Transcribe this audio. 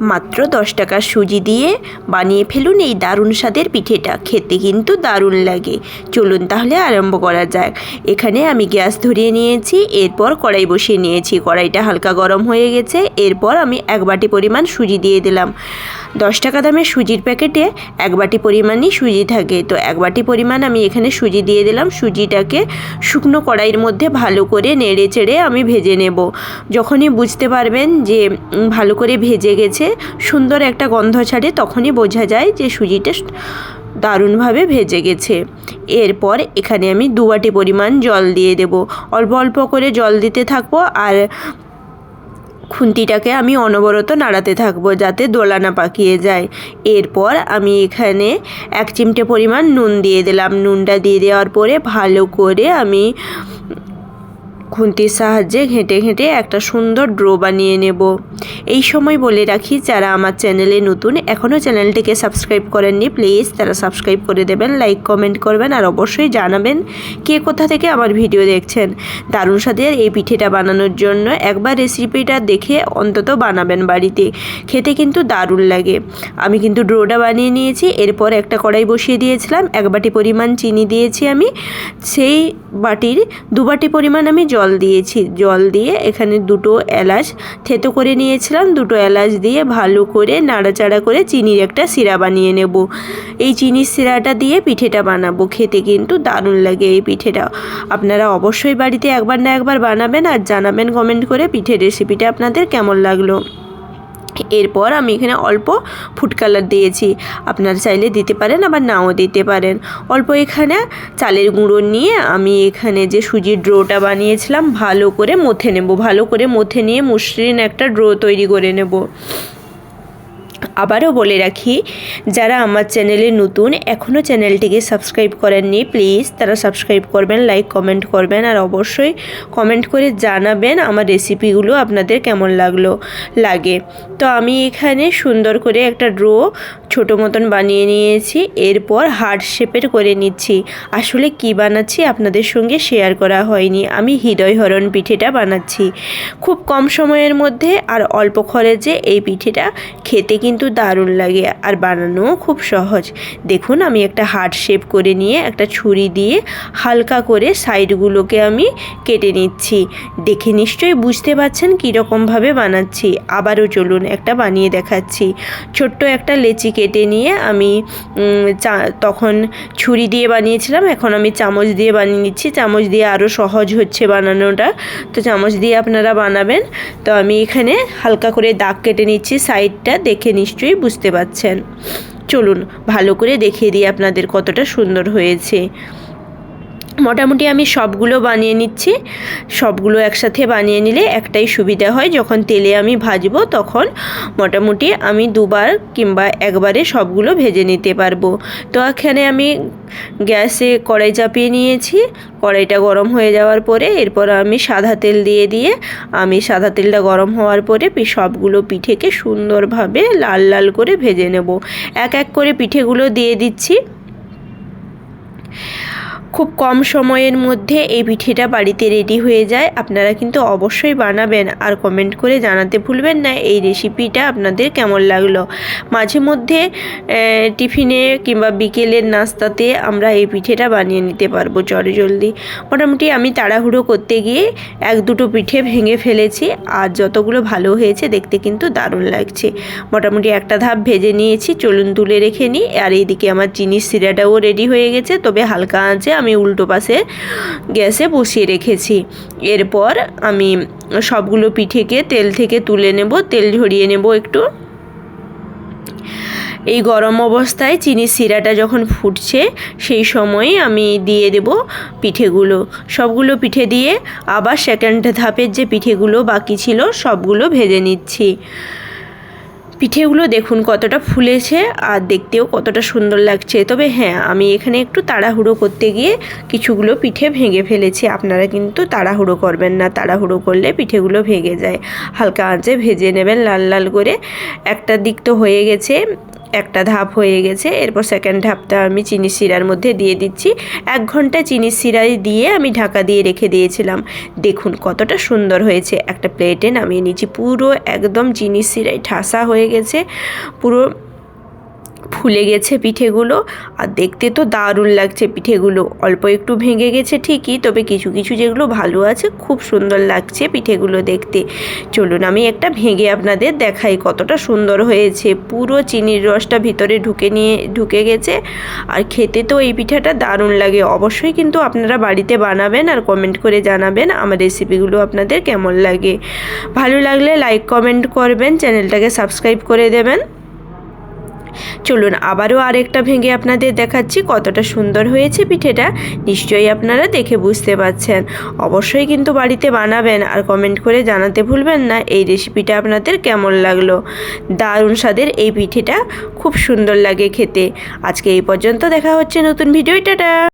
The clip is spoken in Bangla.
মাত্র দশ টাকা সুজি দিয়ে বানিয়ে ফেলুন এই দারুণ স্বাদের পিঠেটা। খেতে কিন্তু দারুণ লাগে। চলুন তাহলে আরম্ভ করা যাক। এখানে আমি গ্যাস ধরিয়ে নিয়েছি, এরপর কড়াই বসিয়ে নিয়েছি। কড়াইটা হালকা গরম হয়ে গেছে, এরপর আমি এক বাটি পরিমাণ সুজি দিয়ে দিলাম। দশ টাকা দামের সুজির প্যাকেটে এক বাটি পরিমাণই সুজি থাকে। তো এক বাটি পরিমাণ আমি এখানে সুজি দিয়ে দিলাম। সুজিটাকে শুকনো কড়াইয়ের মধ্যে ভালো করে নেড়ে চেড়ে আমি ভেজে নেব। যখনই বুঝতে পারবেন যে ভালো করে ভেজে গেছে, সুন্দর একটা গন্ধ ছাড়ে, তখনই বোঝা যায় যে সুজিটা দারুণভাবে ভেজে গেছে। এরপর এখানে আমি দু বাটি পরিমাণ জল দিয়ে দেব। অল্প অল্প করে জল দিতে থাকব আর খুন্তিটাকে আমি অনবরত নাড়াতে থাকব যাতে দোলানা পাকিয়ে যায়। এরপর আমি এখানে এক চিমটে পরিমাণ নুন দিয়ে দিলাম। নুনটা দিয়ে দেওয়ার পরে ভালো করে আমি খুন্তির সাহায্যে ঘেঁটে ঘেঁটে একটা সুন্দর ড্রো বানিয়ে নেব। এই সময় বলে রাখি, যারা আমার চ্যানেলে নতুন এখনও চ্যানেলটিকে সাবস্ক্রাইব করেননি, প্লিজ তারা সাবস্ক্রাইব করে দেবেন, লাইক, কমেন্ট করবেন আর অবশ্যই জানাবেন কে কোথা থেকে আমার ভিডিও দেখছেন। দারুণ স্বাদের এই পিঠেটা বানানোর জন্য একবার রেসিপিটা দেখে অন্তত বানাবেন বাড়িতে। খেতে কিন্তু দারুণ লাগে। আমি কিন্তু ড্রোটা বানিয়ে নিয়েছি, এরপর একটা কড়াই বসিয়ে দিয়েছিলাম, এক বাটি পরিমাণ চিনি দিয়েছি আমি। সেই বাটির দু বাটি পরিমাণ আমি জল দিয়েছি, জল দিয়ে এখানে দুটো এলাচ থেতো করে নিয়েছিলাম। দুটো এলাচ দিয়ে ভালো করে নাড়াচাড়া করে চিনির একটা সিরা বানিয়ে নেব। এই চিনির সিরাটা দিয়ে পিঠেটা বানাবো। খেতে কিন্তু দারুণ লাগে এই পিঠেটা। আপনারা অবশ্যই বাড়িতে একবার না একবার বানাবেন আর জানাবেন কমেন্ট করে পিঠের রেসিপিটা আপনাদের কেমন লাগল। এরপর আমি এখানে অল্প ফুড কালার দিয়েছি। আপনারা চাইলে দিতে পারেন, আবার নাও দিতে পারেন। অল্প এখানে চালের গুঁড়ো নিয়ে আমি এখানে যে সুজির ড্রোটা বানিয়েছিলাম, ভালো করে মথে নেব। ভালো করে মথে নিয়ে মসৃণ একটা ড্রো তৈরি করে নেব। আবারও বলে রাখি, যারা আমার চ্যানেলে নতুন এখনও চ্যানেলটিকে সাবস্ক্রাইব করেননি প্লিজ তারা সাবস্ক্রাইব করবেন লাইক কমেন্ট করবেন আর অবশ্যই কমেন্ট করে জানাবেন আমার রেসিপিগুলো আপনাদের কেমন লাগল, লাগে। তো আমি এখানে সুন্দর করে একটা ড্রো ছোটো মতন বানিয়ে নিয়েছি, এরপর হার্ট শেপের করে নিচ্ছি। আসলে কি বানাচ্ছি আপনাদের সঙ্গে শেয়ার করা হয়নি, আমি হৃদয়হরণ পিঠেটা বানাচ্ছি। খুব কম সময়ের মধ্যে আর অল্প খরচে এই পিঠেটা খেতে কিন্তু দারুণ লাগে আর বানানোও খুব সহজ। দেখুন, আমি একটা হার্ট শেপ করে নিয়ে একটা ছুরি দিয়ে হালকা করে সাইডগুলোকে আমি কেটে নিচ্ছি। দেখে নিশ্চয়ই বুঝতে পারছেন কীরকমভাবে বানাচ্ছি। আবারও চলুন একটা বানিয়ে দেখাচ্ছি। ছোট্ট একটা লেচি কেটে নিয়ে আমি তখন ছুরি দিয়ে বানিয়েছিলাম, এখন আমি চামচ দিয়ে বানিয়ে নিচ্ছি। চামচ দিয়ে আরও সহজ হচ্ছে বানানোটা। তো চামচ দিয়ে আপনারা বানাবেন। তো আমি এখানে হালকা করে দাগ কেটে নিচ্ছি সাইডটা। দেখে নিশ্চয়ই বুঝতে পারছেন। চলুন ভালো করে দেখিয়ে দিই আপনাদের কতটা সুন্দর হয়েছে। মোটামুটি আমি সবগুলো বানিয়ে নিচ্ছি। সবগুলো একসাথে বানিয়ে নিলে একটাই সুবিধা হয়, যখন তেলে আমি ভাজবো তখন মোটামুটি আমি দুবার কিংবা একবারে সবগুলো ভেজে নিতে পারব। তো এখানে আমি গ্যাসে কড়াই চাপিয়ে নিয়েছি। কড়াইটা গরম হয়ে যাওয়ার পরে এরপর আমি সাদা তেল দিয়ে দিয়ে, আমি সাদা তেলটা গরম হওয়ার পরে সবগুলো পিঠেকে সুন্দরভাবে লাল লাল করে ভেজে নেব। এক এক করে পিঠেগুলো দিয়ে দিচ্ছি। খুব কম সময়ের মধ্যে এই পিঠেটা বাড়িতে রেডি হয়ে যায়। আপনারা কিন্তু অবশ্যই বানাবেন আর কমেন্ট করে জানাতে ভুলবেন না এই রেসিপিটা আপনাদের কেমন লাগল। মাঝে মধ্যে টিফিনে কিংবা বিকেলের নাস্তাতে আমরা এই পিঠেটা বানিয়ে নিতে পারব চটে জলদি। মোটামুটি আমি তাড়াহুড়ো করতে গিয়ে এক দুটো পিঠে ভেঙে ফেলেছি আর যতগুলো ভালো হয়েছে দেখতে কিন্তু দারুণ লাগছে। মোটামুটি একটা ধাপ ভেজে নিয়েছি, চলুন তুলে রেখে নিই। আর এইদিকে আমার চিনির সিরাটাও রেডি হয়ে গেছে, তবে হালকা আঁচে আমি উল্টো পাশে গ্যাসে বসিয়ে রেখেছি। এরপর আমি সবগুলো পিঠেকে তেল থেকে তুলে নেব, তেল ঝরিয়ে নেব একটু। এই গরম অবস্থায় চিনির সিরাটা যখন ফুটছে, সেই সময় আমি দিয়ে দেব পিঠেগুলো। সবগুলো পিঠে দিয়ে আবার সেকেন্ড ধাপের যে পিঠেগুলো বাকি ছিল, সবগুলো ভেজে নিচ্ছি। পিঠেগুলো দেখুন কতটা ফুলেছে আর দেখতেও কতটা সুন্দর লাগছে। তবে হ্যাঁ আমি এখানে একটু তাড়াহুড়ো করতে গিয়ে কিছুগুলো পিঠে ভেঙে ফেলেছি। আপনারা কিন্তু তাড়াহুড়ো করবেন না, তাড়াহুড়ো করলে পিঠেগুলো ভেঙে যায়। হালকা আঁচে ভেজে নেবেন লাল লাল করে। একটা দিক তো হয়ে গেছে। একটা ধাপ হয়ে গেছে, এরপর সেকেন্ড ধাপটা আমি চিনি শিরার মধ্যে দিয়ে দিচ্ছি। এক ঘণ্টা চিনি শিরায় দিয়ে আমি ঢাকা দিয়ে রেখে দিয়েছিলাম। দেখুন কতটা সুন্দর হয়েছে। একটা প্লেটে নামিয়ে নিচ্ছি পুরো একদম চিনি শিরায় ঠাসা হয়ে গেছে। পুরো ফুলে গেছে পিঠেগুলো। আর দেখতে তো দারুণ লাগছে পিঠেগুলো। অল্প একটু ভেঙে গেছে ঠিকই, তবে কিছু কিছু যেগুলো ভালো আছে, খুব সুন্দর লাগছে পিঠেগুলো দেখতে। চলুন, আমি একটা ভেঙে আপনাদের দেখাই কতটা সুন্দর হয়েছে। পুরো চিনির রসটা ভিতরে ঢুকে নিয়ে, ঢুকে গেছে। আর খেতে তো এই পিঠাটা দারুণ লাগে। অবশ্যই কিন্তু আপনারা বাড়িতে বানাবেন আর কমেন্ট করে জানাবেন আমার রেসিপিগুলো আপনাদের কেমন লাগে। ভালো লাগলে লাইক, কমেন্ট করবেন, চ্যানেলটাকে সাবস্ক্রাইব করে দেবেন। চলুন আবারও আরেকটা ভেঙে আপনাদের দেখাচ্ছি কতটা সুন্দর হয়েছে পিঠেটা। নিশ্চয়ই আপনারা দেখে বুঝতে পারছেন। অবশ্যই কিন্তু বাড়িতে বানাবেন আর কমেন্ট করে জানাতে ভুলবেন না এই রেসিপিটা আপনাদের কেমন লাগল। দারুণ স্বাদের এই পিঠেটা। খুব সুন্দর লাগে খেতে। আজকে এই পর্যন্ত দেখা হচ্ছে নতুন ভিডিও টাটা!